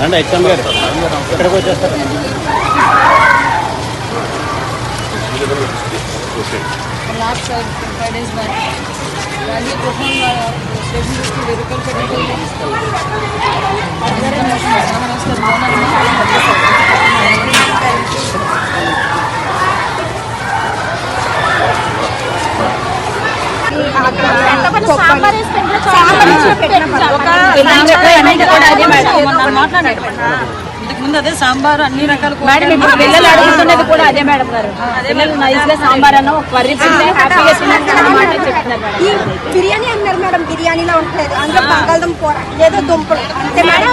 రండి ఎగ్జామ్ గారు. ఇక్కడికి వచ్చేస్తారు. Last five days back Rajiv గృహం స్టేషన్ చూస్తే వెయ్యి రూపాయలు ముందు అదే సాంబార్ అన్ని రకాల మేడం ఇప్పుడు పిల్లలు అడుగుతున్నది కూడా అదే మేడం గారు. పిల్లలు నైస్గా సాంబార్ అన్న ఒక కర్రీ తింటే హ్యాపీగా తిన్నారన్నమాట చెప్తున్నారు మేడం. ఈ బిర్యానీ అన్నారు మేడం బిర్యానీలో ఉంటుంది. అందులో బంగాళదుంప కూర ఏదో దుంపలు. అంతే మేడం.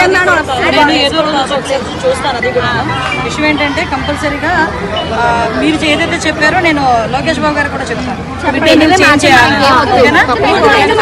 నేను ఏదో రోజు ఒకసారి చూస్తాను అది కూడా. విషయం ఏంటంటే కంపల్సరీగా మీరు ఏదైతే చెప్పారో నేను లోకేష్ బాబు గారు కూడా చెప్తాను. చేయాలి. ఓకేనా? ఆయన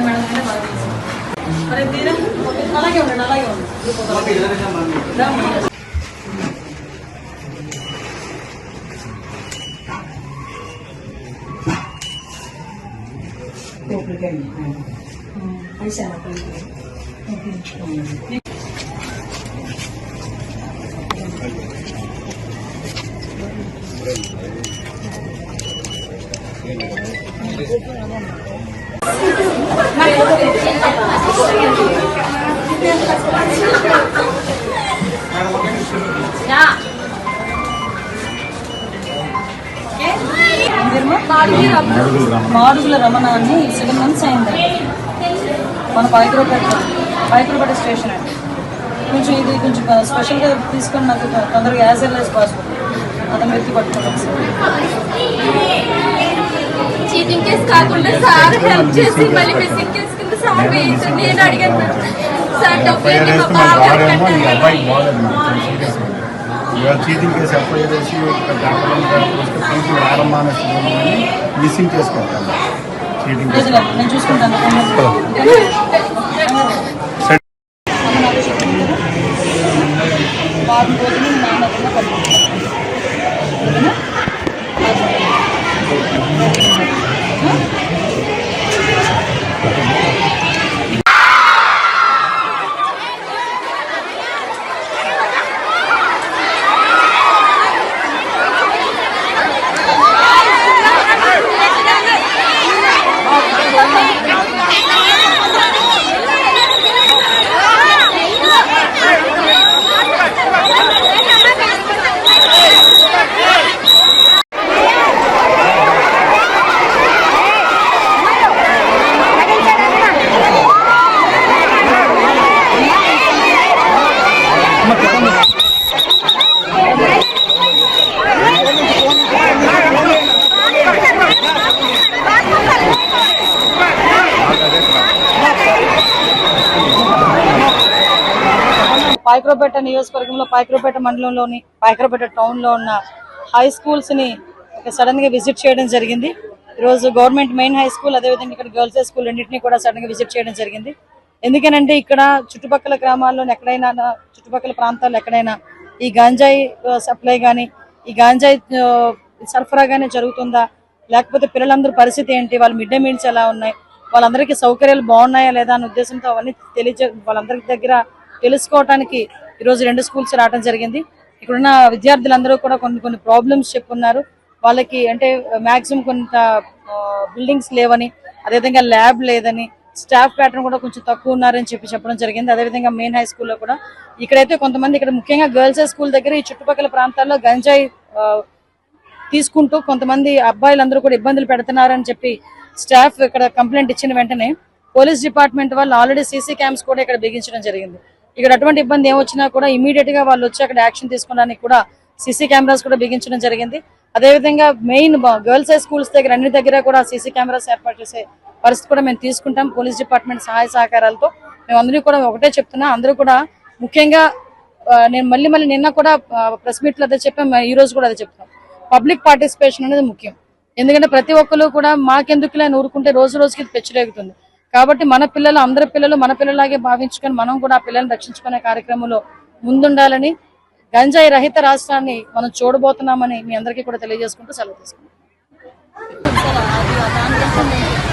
లలిత మేడం కంటే బాగా తెలుసు. మరి తీరా? అలాగే ఉండండి అలాగే ఉండండి మాడుగుల రమణ అని సెవెన్ మంత్స్ అయింది. మన పైకరపేట పైకరపేట స్టేషన్ అండి. కొంచెం ఇది కొంచెం స్పెషల్గా తీసుకొని నాకు తొందరగా యాజ్ ఎల్ యాజ్ పాసిబుల్ అతను వెతికి పట్టుకోవాలి చీటింగ్ కేసు కాకుండా సార్ హెల్ప్ చేసి మళ్ళీ మిస్సింగ్ కేసు సార్ నేను అడిగాను. సార్ డబ్బు ఏంటి మా మేడం సీరియస్ ఇవాళ చీటింగ్ కేసు ఎఫ్ఐఆర్ వేసి తీసుకుని రావడం మానేస్తున్నామని మిస్సింగ్ చేసుకుంటాను. Cheating case. పాయకరపేట నియోజకవర్గంలో పాయకరపేట మండలంలోని పాయకరపేట టౌన్లో ఉన్న హై స్కూల్స్ని సడన్గా విజిట్ చేయడం జరిగింది. ఈరోజు గవర్నమెంట్ మెయిన్ హై స్కూల్ అదేవిధంగా ఇక్కడ గర్ల్స్ హై స్కూల్ రెండింటినీ కూడా సడన్గా విజిట్ చేయడం జరిగింది. ఎందుకనంటే ఇక్కడ చుట్టుపక్కల గ్రామాల్లో ఎక్కడైనా చుట్టుపక్కల ప్రాంతాల్లో ఎక్కడైనా ఈ గాంజాయి సప్లై కానీ ఈ గాంజాయి సరఫరా కానీ జరుగుతుందా? లేకపోతే పిల్లలందరూ పరిస్థితి ఏంటి? వాళ్ళ మిడ్ డే మీల్స్ ఎలా ఉన్నాయి? వాళ్ళందరికీ సౌకర్యాలు బాగున్నాయా లేదా అనే ఉద్దేశంతో అవన్నీ తెలియజే వాళ్ళందరి దగ్గర తెలుసుకోవటానికి ఈరోజు రెండు స్కూల్స్ రావడం జరిగింది. ఇక్కడున్న విద్యార్థులందరూ కూడా కొన్ని కొన్ని ప్రాబ్లమ్స్ చెప్పున్నారు. వాళ్ళకి అంటే మాక్సిమం కొంత బిల్డింగ్స్ లేవని అదేవిధంగా ల్యాబ్ లేదని స్టాఫ్ ప్యాటర్న్ కూడా కొంచెం తక్కువ ఉన్నారని చెప్పి చెప్పడం జరిగింది. అదేవిధంగా మెయిన్ హై స్కూల్లో కూడా ఇక్కడైతే కొంతమంది ఇక్కడ ముఖ్యంగా గర్ల్స్ హై స్కూల్ దగ్గర ఈ చుట్టుపక్కల ప్రాంతాల్లో గంజాయి తీసుకుంటూ కొంతమంది అబ్బాయిలందరూ కూడా ఇబ్బందులు పెడుతున్నారని చెప్పి స్టాఫ్ ఇక్కడ కంప్లైంట్ ఇచ్చిన వెంటనే పోలీస్ డిపార్ట్మెంట్ వాళ్ళు ఆల్రెడీ సీసీ క్యామ్స్ కూడా ఇక్కడ బిగించడం జరిగింది. ఇక్కడ అటువంటి ఇబ్బంది ఏమొచ్చినా కూడా ఇమీడియట్గా వాళ్ళు వచ్చి అక్కడ యాక్షన్ తీసుకోవడానికి కూడా సీసీ కెమెరాస్ కూడా బిగించడం జరిగింది. అదేవిధంగా మెయిన్ గర్ల్స్ హై స్కూల్స్ దగ్గర అన్ని దగ్గర కూడా సీసీ కెమెరాస్ ఏర్పాటు చేసే పరిస్థితి కూడా మేము తీసుకుంటాం. పోలీస్ డిపార్ట్మెంట్ సహాయ సహకారాలతో మేము అందరూ కూడా ఒకటే చెప్తున్నా అందరూ కూడా ముఖ్యంగా నేను మళ్ళీ మళ్ళీ నిన్న కూడా ప్రెస్ మీట్లో అదే చెప్పాం ఈ రోజు కూడా అదే చెప్తాం పబ్లిక్ పార్టిసిపేషన్ అనేది ముఖ్యం. ఎందుకంటే ప్రతి ఒక్కరు కూడా మాకెందుకులే అని ఊరుకుంటే రోజు రోజుకి పెచ్చిరేగుతుంది కాబట్టి మన పిల్లలు అందరి పిల్లలు మన పిల్లలాగే భావించుకొని మనం కూడా ఆ పిల్లల్ని రక్షించుకునే కార్యక్రమంలో ముందుండాలని గంజాయి రహిత రాష్ట్రాన్ని మనం చూడబోతున్నామని మీ అందరికీ కూడా తెలియజేసుకుంటూ సెలవు